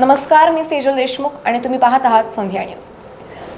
नमस्कार मी सेजल देशमुख आणि तुम्ही पाहत आहात संध्या न्यूज.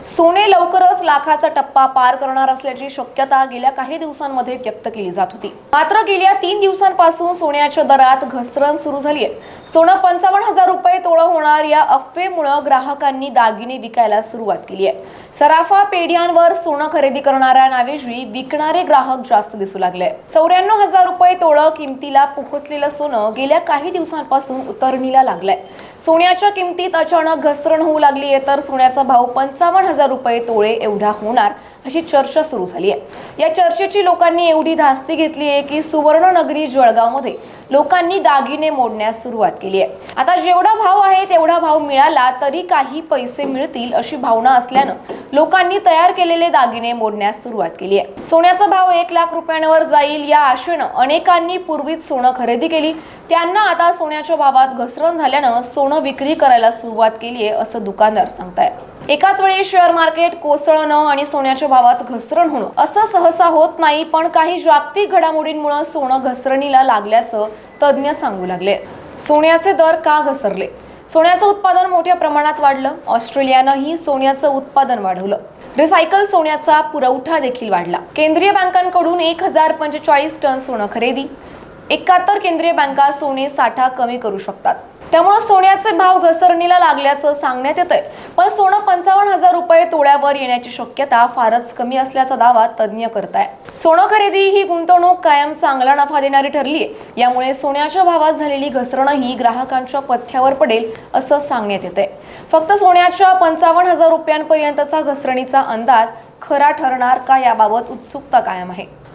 सोने लवकरच लाखाचा टप्पा पार करणार असल्याची शक्यता गेल्या काही दिवसांमध्ये व्यक्त केली जात होती. मात्र गेल्या तीन दिवसांपासून सोन्याच्या दरात घसरण सुरू झाली आहे सोनं पंचावन्न हजार रुपये तोळं होणार या अफवेमुळं ग्राहकांनी दागिने विकायला सुरुवात केली आहे सराफा पेढ्यांवर सोनं खरेदी करणाऱ्या नावेजी विकणारे ग्राहक जास्त दिसू लागले चौऱ्याण्णव हजार रुपये तोळं किमतीला पोहोचलेलं सोनं गेल्या काही दिवसांपासून उतरणीला लागलंय. सोन्याच्या किमतीत अचानक घसरण होऊ लागली आहे तर सोन्याचा भाव पंचावन्न हजार रुपये तोळे एवढा होणार अशी चर्चा सुरू झाली आहे. या चर्चेची लोकांनी एवढी धास्ती घेतली आहे की सुवर्णनगरी जळगावमध्ये लोकांनी दागिने मोडण्यास सुरुवात केली आहे. आता जेवढा भाव आहे तेवढा भाव मिळाला तरी काही पैसे मिळतील अशी भावना असल्यानं लोकांनी तयार केलेले दागिने मोडण्यास सुरुवात केली आहे. सोन्याचा भाव एक लाख रुपयांवर जाईल या आशेनं अनेकांनी पूर्वीच सोनं खरेदी केली त्यांना आता सोन्याच्या भावात घसरण झाल्यानं सोनं विक्री करायला सुरुवात केली आहे असं दुकानदार सांगतायत. एकाच वेळी शेअर मार्केट कोसळणं आणि सोन्याच्या भावात घसरण होणं असं सहसा होत नाही पण काही जागतिक घडामोडींमुळे सोनं घसरणीला लागल्याचं तज्ज्ञ सांगू लागले. सोन्याचे दर का घसरले? सोन्याचं उत्पादन मोठ्या प्रमाणात वाढलं. ऑस्ट्रेलियानंही सोन्याचं उत्पादन वाढवलं. रिसायकल सोन्याचा पुरवठा देखील वाढला. केंद्रीय बँकांकडून एक हजार पंचेचाळीस टन सोनं खरेदी एकाहत्तर केंद्रीय बँका सोने साठा कमी करू शकतात. त्यामुळे सोन्याचे भाव घसरणीला लागल्याचं सांगण्यात येत आहे पण सोनं पंचावन्न हजार रुपये तोड्यावर येण्याची शक्यता फारच कमी असल्याचा दावा तज्ज्ञ करताय. सोनं खरेदी ही गुंतवणूक कायम चांगला नफा देणारी ठरली आहे यामुळे सोन्याच्या भावात झालेली घसरणही ग्राहकांच्या पथ्यावर पडेल असं सांगण्यात येत आहे फक्त सोन्याच्या पंचावन्न हजार रुपयांपर्यंतचा घसरणीचा अंदाज खरा ठरणार का याबाबत उत्सुकता कायम आहे.